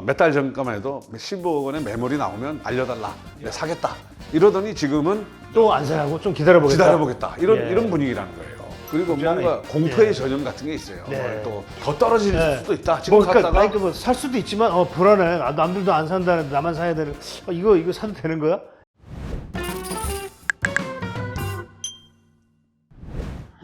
몇 달 전까만 해도 10억 원의 매물이 나오면 알려달라. 내가 사겠다. 이러더니 지금은 또 안 사고 좀 기다려보겠다. 기다려보겠다. 이런 예. 이런 분위기라는 거예요. 그리고 뭔가? 공포의 예. 전염 같은 게 있어요. 네. 또 더 떨어질 네. 수도 있다. 지금 뭐, 그러니까, 갔다가 아니, 그 뭐, 살 수도 있지만, 어, 불안해. 아, 남들도 안 산다는데 나만 사야 되는. 어, 이거, 이거 사도 되는 거야?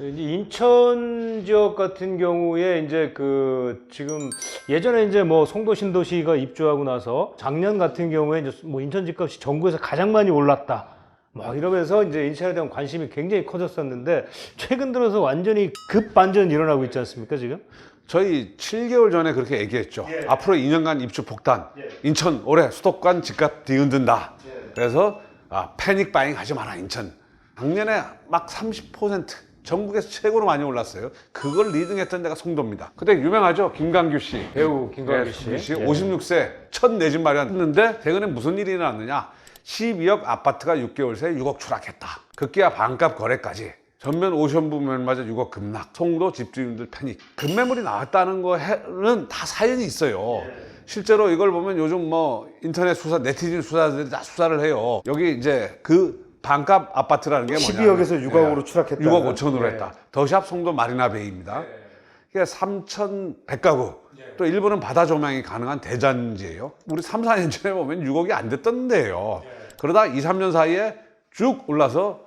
인천 지역 같은 경우에 이제 그 지금 예전에 이제 뭐 송도 신도시가 입주하고 나서 작년 같은 경우에 이제 뭐 인천 집값이 전국에서 가장 많이 올랐다. 뭐 이러면서 이제 인천에 대한 관심이 굉장히 커졌었는데 최근 들어서 완전히 급반전이 일어나고 있지 않습니까 지금? 저희 7개월 전에 그렇게 얘기했죠. 예. 앞으로 2년간 입주 폭탄. 예. 인천 올해 수도권 집값 뒤흔든다. 그래서 아, 패닉 바잉 하지 마라 인천. 작년에 막 30% 전국에서 최고로 많이 올랐어요. 그걸 리딩했던 데가 송도입니다. 그때 유명하죠. 김강규 씨. 배우 김광규 네, 씨. 씨. 예. 56세 첫 내 집 마련했는데 최근에 무슨 일이 일어났느냐. 12억 아파트가 6개월 새에 6억 추락했다. 급기야 반값 거래까지. 전면 오션부면마저 6억 급락. 송도 집주인들 패닉. 급매물이 나왔다는 거는 다 사연이 있어요. 실제로 이걸 보면 요즘 뭐 인터넷 수사, 네티즌 수사들이 다 수사를 해요. 여기 이제 그 반값 아파트라는 게 뭐냐. 12억에서 6억으로 추락했다. 6억 5천으로 네. 했다. 더샵 송도 마리나베이입니다. 그게 3,100가구. 또 일부는 바다 조망이 가능한 대잔지예요. 우리 3, 4년 전에 보면 6억이 안 됐던 데예요. 그러다 2, 3년 사이에 쭉 올라서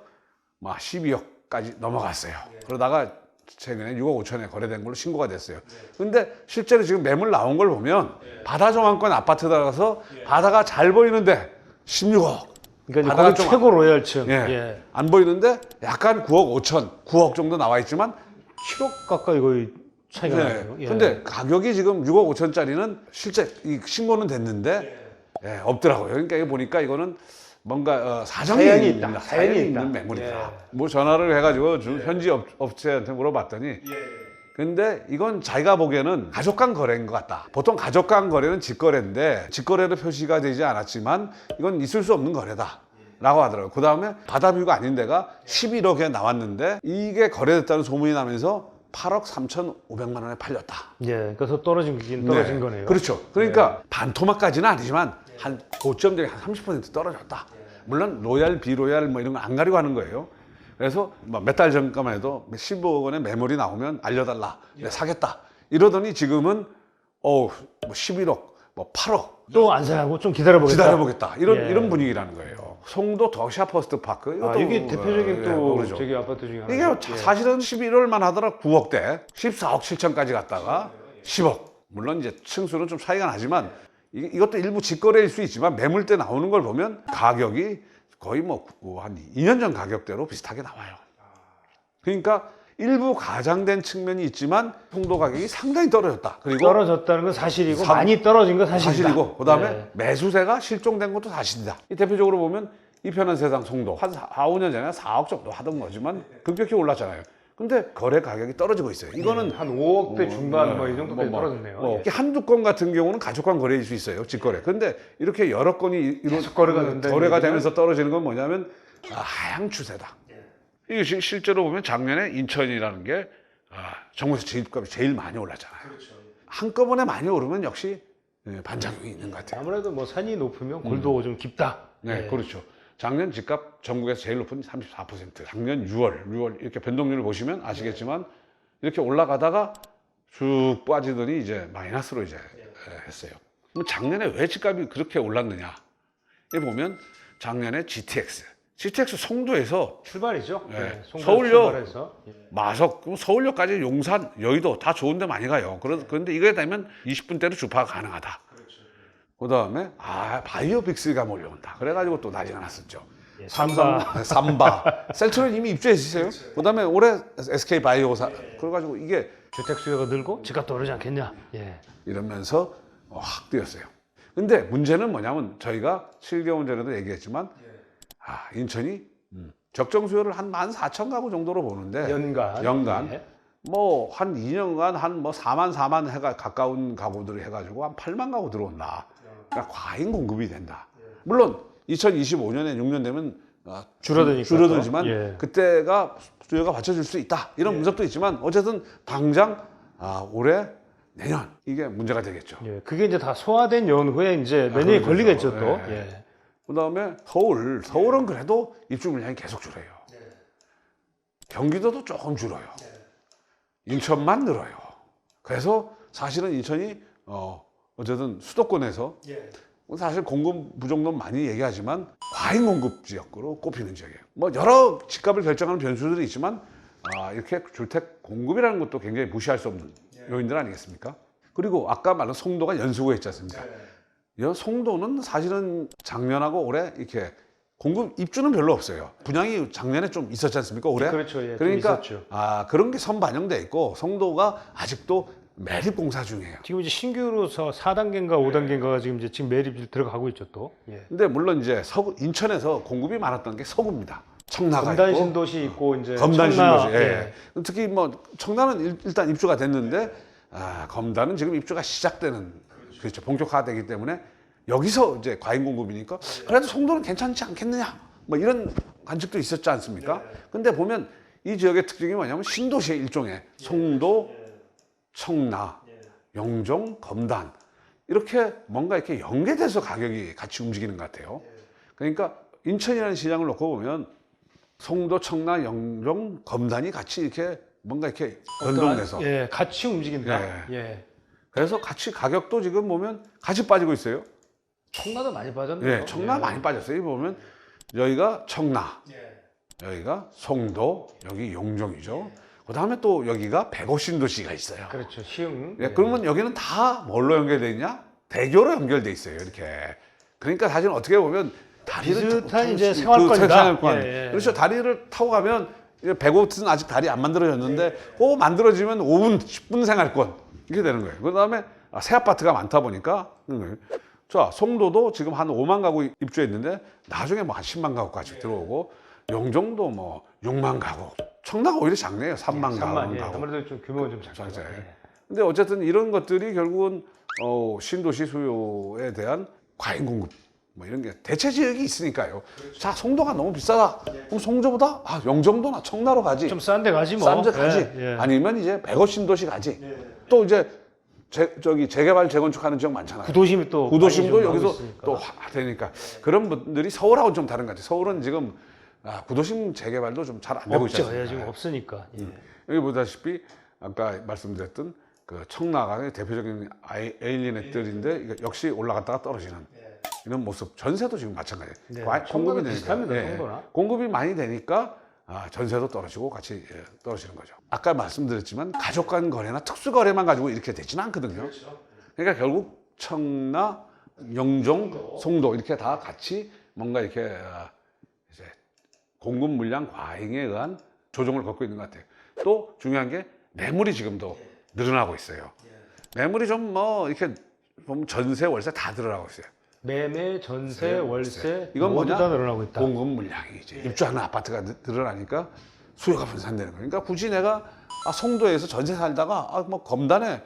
막 12억까지 넘어갔어요. 그러다가 최근에 6억 5천에 거래된 걸로 신고가 됐어요. 근데 실제로 지금 매물 나온 걸 보면 바다 조망권 아파트 들어가서 바다가 잘 보이는데 16억. 그러니까 바다가 거기 좀 최고 로열층. 예. 예. 안 보이는데 약간 9억 5천, 9억 정도 나와 있지만 7억 가까이 거의 차이가 네. 나요. 예. 근데 가격이 지금 6억 5천짜리는 실제 이 신고는 됐는데 예, 없더라고요. 그러니까 이거 보니까 이거는 뭔가 어, 사정이 사연이 있다. 있다. 사연이 있는 있다. 매물이다. 예. 뭐 전화를 해가지고 주- 현지 업, 업체한테 물어봤더니 근데 이건 자기가 보기에는 가족 간 거래인 것 같다. 보통 가족 간 거래는 직거래인데 직거래로 표시가 되지 않았지만 이건 있을 수 없는 거래다. 라고 하더라고요. 그 다음에 바다뷰가 아닌 데가 11억에 나왔는데 이게 거래됐다는 소문이 나면서 8억 3,500만 원에 팔렸다. 예. 그래서 떨어진 긴 떨어진 네. 거네요. 그렇죠. 그러니까 반토막까지는 아니지만 한 고점들이 한30% 떨어졌다. 물론 로얄, 비로얄 뭐 이런 거 안 가리고 하는 거예요. 그래서 뭐몇달 전까만 해도 15억 원의 매물이 나오면 알려달라. 내가 사겠다. 이러더니 지금은 어우 뭐 11억, 뭐 8억 또 안 사고 좀 기다려보겠다. 기다려보겠다. 이런 예. 이런 분위기라는 거예요. 송도 더샤 퍼스트 파크 아, 이것도 이게 대표적인 어, 또 예, 모르죠. 저기 아파트 중에 하나. 이게 자- 사실은 11월만 하더라 9억대, 14억 7천까지 갔다가 10억. 물론 이제 층수는 좀 차이가 나지만 이- 이것도 일부 직거래일 수 있지만 매물대 나오는 걸 보면 가격이 거의 뭐 한 2년 전 가격대로 비슷하게 나와요. 그러니까 일부 가장된 측면이 있지만 송도 가격이 상당히 떨어졌다. 그리고 떨어졌다는 건 사실이고 삼- 많이 떨어진 건 사실이다. 사실이고 그다음에 예. 매수세가 실종된 것도 사실이다. 이 대표적으로 보면 이 편한 세상 송도 한 4, 5년 전에 4억 정도 하던 거지만 급격히 올랐잖아요. 근데 거래 가격이 떨어지고 있어요. 이거는 한 5억대 중반 뭐 이 정도까지 뭐, 떨어졌네요. 뭐, 예. 이렇게 한두 건 같은 경우는 가족간 거래일 수 있어요. 직거래. 근데 이렇게 여러 건이 이루 계속 거래가 된다는 거래가 얘기는? 되면서 떨어지는 건 뭐냐면 아, 하향 추세다. 예. 이게 시- 실제로 보면 작년에 인천이라는 게 아, 정부에서 집값이 제일 많이 올랐잖아요. 그렇죠. 한꺼번에 많이 오르면 역시 예, 반작용이 있는 것 같아요. 아무래도 뭐 산이 높으면 골도 좀 깊다. 네, 예. 그렇죠. 작년 집값 전국에서 제일 높은 34%. 작년 6월, 6월 이렇게 변동률을 보시면 아시겠지만 이렇게 올라가다가 쭉 빠지더니 이제 마이너스로 이제 에, 했어요. 그럼 작년에 왜 집값이 그렇게 올랐느냐? 이 보면 작년에 GTX, GTX 송도에서 출발이죠. 예. 예, 송도 서울역. 출발해서. 예. 마석, 그럼 서울역까지 용산, 여의도 다 좋은데 많이 가요. 그런데 이거에 되면 20분대로 주파가 가능하다. 그 다음에 아 바이오빅스가 몰려온다. 그래가지고 또 난리가 났었죠. 예, 삼성, 삼바, 셀트론 이미 입주했어요. 그 다음에 올해 SK 바이오 사. 그래가지고 이게 주택 수요가 늘고 집값도 오르지 않겠냐. 예. 이러면서 어, 확 뛰었어요. 근데 문제는 뭐냐면 저희가 7개월 전에도 얘기했지만 아, 인천이 음, 적정 수요를 한14,000 가구 정도로 보는데 연간. 연간 예. 뭐한 2년간 한뭐 4만 4만 해가 가까운 가구들을 해가지고 한 8만 가구 들어온다. 그러니까 과잉 공급이 된다. 물론 2025년에 6년 되면 아, 줄어드니까 줄- 줄어들지만 또. 예. 그때가 수요가 받쳐줄 수 있다. 이런 분석도 있지만 어쨌든 당장 아, 올해 내년 이게 문제가 되겠죠. 예, 그게 이제 다 소화된 연후에 이제 아, 내년에. 걸리겠죠 또. 예. 예. 그다음에 서울, 서울은 그래도 입주 물량이 계속 줄어요. 경기도도 조금 줄어요. 인천만 늘어요. 그래서 사실은 인천이 어 어쨌든 수도권에서 사실 공급 부족론 많이 얘기하지만 과잉 공급 지역으로 꼽히는 지역이에요. 뭐 여러 집값을 결정하는 변수들이 있지만 아, 이렇게 주택 공급이라는 것도 굉장히 무시할 수 없는 요인들 아니겠습니까? 그리고 아까 말한 송도가 연수구에 있지 않습니까? 이 송도는 사실은 작년하고 올해 이렇게 공급 입주는 별로 없어요. 분양이 작년에 좀 있었지 않습니까? 올해? 그렇죠. 예, 좀 그러니까. 아 그런 게 선 반영돼 있고 송도가 아직도 매립 공사 중이에요. 지금 이제 신규로 서 4단계인가 5단계인가가 지금 이제 지금 매립 들어가고 있죠 또. 예. 근데 물론 이제 서구 인천에서 공급이 많았던 게 서구입니다. 청라가 검단 있고 신도시 있고 이제 검단 청라, 신도시. 예. 특히 뭐 청라는 일- 일단 입주가 됐는데 아, 검단은 지금 입주가 시작되는 그렇죠. 본격화되기 때문에 여기서 이제 과잉 공급이니까 그래도 송도는 괜찮지 않겠느냐 뭐 이런 관측도 있었지 않습니까? 근데 보면 이 지역의 특징이 뭐냐면 신도시의 일종의 송도, 청라, 영종, 검단 이렇게 뭔가 이렇게 연계돼서 가격이 같이 움직이는 것 같아요. 그러니까 인천이라는 시장을 놓고 보면 송도, 청라, 영종, 검단이 같이 이렇게 뭔가 이렇게 연동돼서 예, 같이 움직인다. 예. 예. 그래서 같이 가격도 지금 보면 같이 빠지고 있어요. 청라도 많이 빠졌네요. 예, 청라 많이 빠졌어요. 여기 보면 여기가 청라, 여기가 송도, 여기 용종이죠. 그 다음에 또 여기가 백오신도시가 있어요. 그렇죠. 시흥. 예, 그러면 여기는 다 뭘로 연결돼 있냐? 대교로 연결돼 있어요. 이렇게. 그러니까 사실 어떻게 보면 다리를 비슷한 타- 이제 그 생활권이다. 생활권. 예, 예. 그렇죠. 다리를 타고 가면 백오트는 아직 다리 안 만들어졌는데 그거 만들어지면 5분, 10분 생활권 이렇게 되는 거예요. 그 다음에 새 아파트가 많다 보니까 음, 자 송도도 지금 한 5만 가구 입주했는데 나중에 뭐 한 10만 가구까지 들어오고 영종도 뭐 6만 가구. 청라가 오히려 작네요. 3만 가구. 3만. 예. 가구. 아무래도 좀 규모가 좀 작죠. 작아요. 예. 근데 어쨌든 이런 것들이 결국은 어, 신도시 수요에 대한 과잉 공급 뭐 이런 게 대체 지역이 있으니까요. 자 송도가 너무 비싸다. 그럼 송도보다 아 영종도나 청라로 가지. 좀 싼 데 가지 뭐. 싼 데 가지. 예, 예. 아니면 이제 백오 신도시 가지. 또 이제 재, 저기 재개발 재건축하는 지역 많잖아요. 구도심이 또 구도심도 여기서. 또 화- 되니까 그런 분들이 서울하고 좀 다른 것 같아요. 서울은 지금 아, 구도심 재개발도 좀 잘 안 되고 있지 없죠. 예, 않습니까? 지금 없으니까. 예. 여기 보다시피 아까 말씀드렸던 그 청라가 대표적인 아이- 에일리넷들인데 이거 역시 올라갔다가 떨어지는 이런 모습. 전세도 지금 마찬가지예요. 네, 과- 청도는 되니까. 비슷합니다, 예, 청도나. 공급이 많이 되니까 아, 전세도 떨어지고 같이 예, 떨어지는 거죠. 아까 말씀드렸지만 가족 간 거래나 특수 거래만 가지고 이렇게 되지는 않거든요. 그러니까 결국 청라, 영종, 송도 이렇게 다 같이 뭔가 이렇게 아, 공급 물량 과잉에 의한 조정을 겪고 있는 것 같아요. 또 중요한 게 매물이 지금도 늘어나고 있어요. 매물이 좀 뭐 이렇게 보면 전세, 월세 다 늘어나고 있어요. 매매, 전세, 월세 이건 모두 뭐냐? 다 늘어나고 있다. 공급 물량이 이제 입주하는 아파트가 늘- 늘어나니까 수요가 분산되는 거예요. 그러니까 굳이 내가 아, 송도에서 전세 살다가 아, 뭐 검단에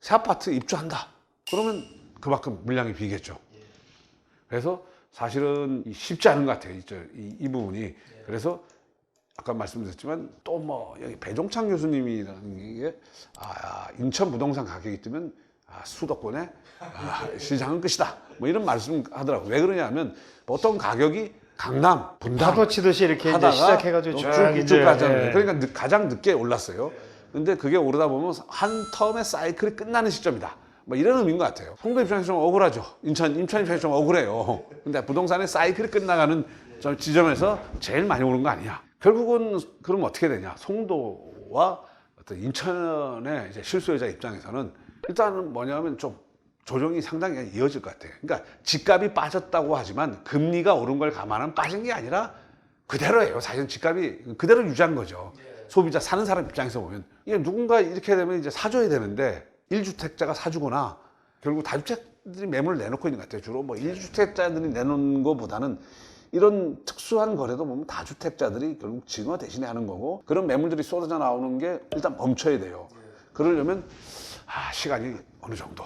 새 아파트 입주한다. 그러면 그만큼 물량이 비겠죠. 그래서 사실은 이 쉽지 않은 것 같아요. 이, 저- 이, 이 부분이. 그래서 아까 말씀드렸지만 또 뭐 여기 배종창 교수님이라는 게 아, 인천 부동산 가격이 뜨면 아, 수도권의 아, 시장은 끝이다. 뭐 이런 말씀 하더라고요. 왜 그러냐면 보통 가격이 강남, 분당 파도 치듯이 이렇게 이제 하다가 시작해가지고 또쭉 쭉, 이제 쭉 가잖아요. 예. 그러니까 늦- 가장 늦게 올랐어요. 근데 그게 오르다 보면 한 텀의 사이클이 끝나는 시점이다. 뭐 이런 의미인 것 같아요. 송도 입장에서 좀 억울하죠. 인천, 인천 입장에서 좀 억울해요. 근데 부동산의 사이클이 끝나가는 저 지점에서 제일 많이 오른 거 아니야. 결국은 그럼 어떻게 되냐. 송도와 어떤 인천의 이제 실수요자 입장에서는 일단은 뭐냐면 좀 조정이 상당히 이어질 것 같아요. 그러니까 집값이 빠졌다고 하지만 금리가 오른 걸 감안하면 빠진 게 아니라 그대로예요. 사실 집값이 그대로 유지한 거죠. 소비자 사는 사람 입장에서 보면 이게 누군가 이렇게 되면 이제 사줘야 되는데 1주택자가 사주거나 결국 다주택들이 매물을 내놓고 있는 것 같아요. 주로 뭐 1주택자들이 내놓는 것보다는 이런 특수한 거래도 보면 다주택자들이 결국 증여 대신에 하는 거고 그런 매물들이 쏟아져 나오는 게 일단 멈춰야 돼요. 그러려면 아, 시간이 어느 정도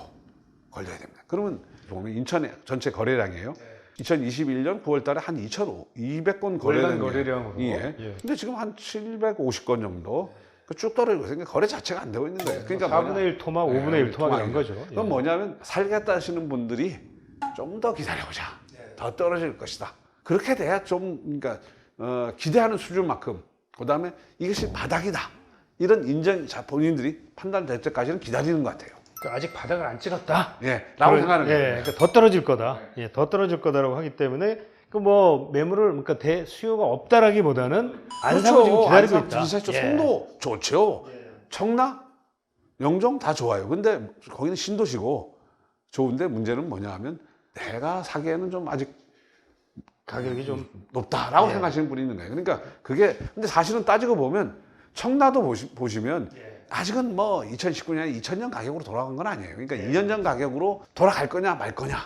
걸려야 됩니다. 그러면 보면 인천의 전체 거래량이에요. 2021년 9월 달에 한 2,200건 거래된 거래량으로. 예. 예. 근데 지금 한 750건 정도 그 쭉 떨어지고 있으니까 거래 자체가 안 되고 있는 거예요. 그러니까 4분의 1 토막, 5분의 1 토막이란 거죠. 예. 그건 뭐냐면 살겠다 하시는 분들이 좀 더 기다려보자. 더 떨어질 것이다. 그렇게 돼야 좀 그러니까 어, 기대하는 수준만큼 그다음에 이것이 바닥이다. 이런 인정 자 본인들이 판단될 때까지는 기다리는 것 같아요. 그러니까 아직 바닥을 안 찍었다. 예, 라고 그럴- 생각하는 예, 거예요. 그러니까 더 떨어질 거다. 예, 더 떨어질 거다라고 하기 때문에 그뭐 매물을 그러니까 대 수요가 없다라기보다는 안 사고 지금 기다리고 있다. 비사초 예. 송도 좋죠. 청라, 영종 다 좋아요. 근데 거기는 신도시고 좋은데 문제는 뭐냐 하면 내가 사기에는 좀 아직 가격이 좀 높다라고 예. 생각하시는 분이 있는 거예요. 그러니까 그게 근데 사실은 따지고 보면 청라도 보시, 보시면 예. 아직은 뭐 2019년, 2000년 가격으로 돌아간 건 아니에요. 그러니까 2년 전 가격으로 돌아갈 거냐 말 거냐.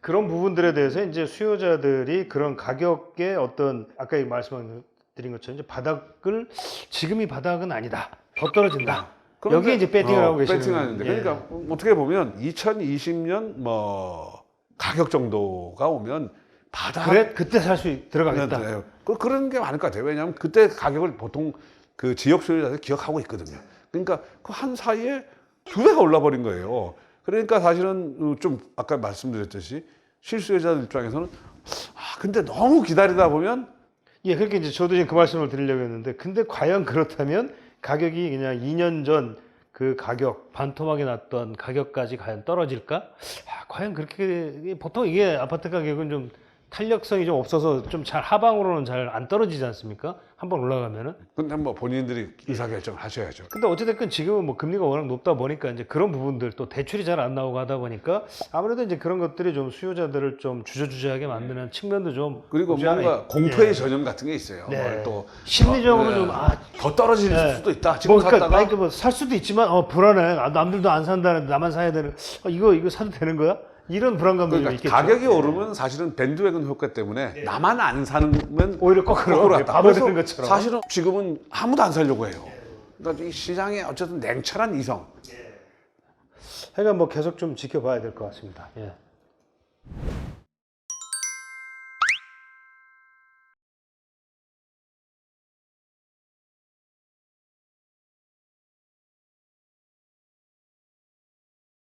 그런 부분들에 대해서 이제 수요자들이 그런 가격의 어떤 아까 말씀드린 것처럼 이제 바닥을 지금이 바닥은 아니다. 더 떨어진다. 여기에 이제 배팅을 하고 계시는 배팅하는데 예. 그러니까 어떻게 보면 2020년 뭐 가격 정도가 오면 바닥 그래 그때 살 수 들어가겠다. 네, 그- 그런 게 많을 것 같아요. 왜냐하면 그때 가격을 보통 그 지역 소유자들이 기억하고 있거든요. 그러니까 그 한 사이에 두 배가 올라버린 거예요. 그러니까 사실은 어, 좀 아까 말씀드렸듯이 실수요자들 입장에서는 아 근데 너무 기다리다 보면 예, 그렇게 이제 저도 지금 그 말씀을 드리려고 했는데, 근데 과연 그렇다면 가격이 그냥 2년 전 그 가격, 반토막이 났던 가격까지 과연 떨어질까? 아, 과연 그렇게, 보통 이게 아파트 가격은 좀 탄력성이 좀 없어서 좀 잘 하방으로는 잘 안 떨어지지 않습니까? 한번 올라가면은. 근데 뭐 본인들이 의사결정을 하셔야죠. 근데 어찌됐든 지금은 뭐 금리가 워낙 높다 보니까 이제 그런 부분들 또 대출이 잘 안 나오고 하다 보니까 아무래도 이제 그런 것들이 좀 수요자들을 좀 주저주저하게 만드는 측면도 좀 그리고 없지 않아 뭔가 있- 공포의 예. 전염 같은 게 있어요. 네. 뭘또 심리적으로 어, 좀, 네. 아, 더 떨어질 네. 수도 있다. 지금 뭐 그러니까 샀다가 아니, 뭐살 수도 있지만 어 불안해 아, 남들도 안 산다는데 나만 사야 되는 어, 이거 이거 사도 되는 거야 이런 불안감도 좀 그러니까 있겠죠 가격이 오르면 사실은 밴드웨건 효과 때문에 나만 안 사면 오히려 거꾸로 네, 갔다. 바보 그래서 되는 것처럼 사실은 지금은 아무도 안 살려고 해요. 그러니까 이 시장에 어쨌든 냉철한 이성. 하여간 뭐 계속 좀 지켜봐야 될 것 같습니다 예.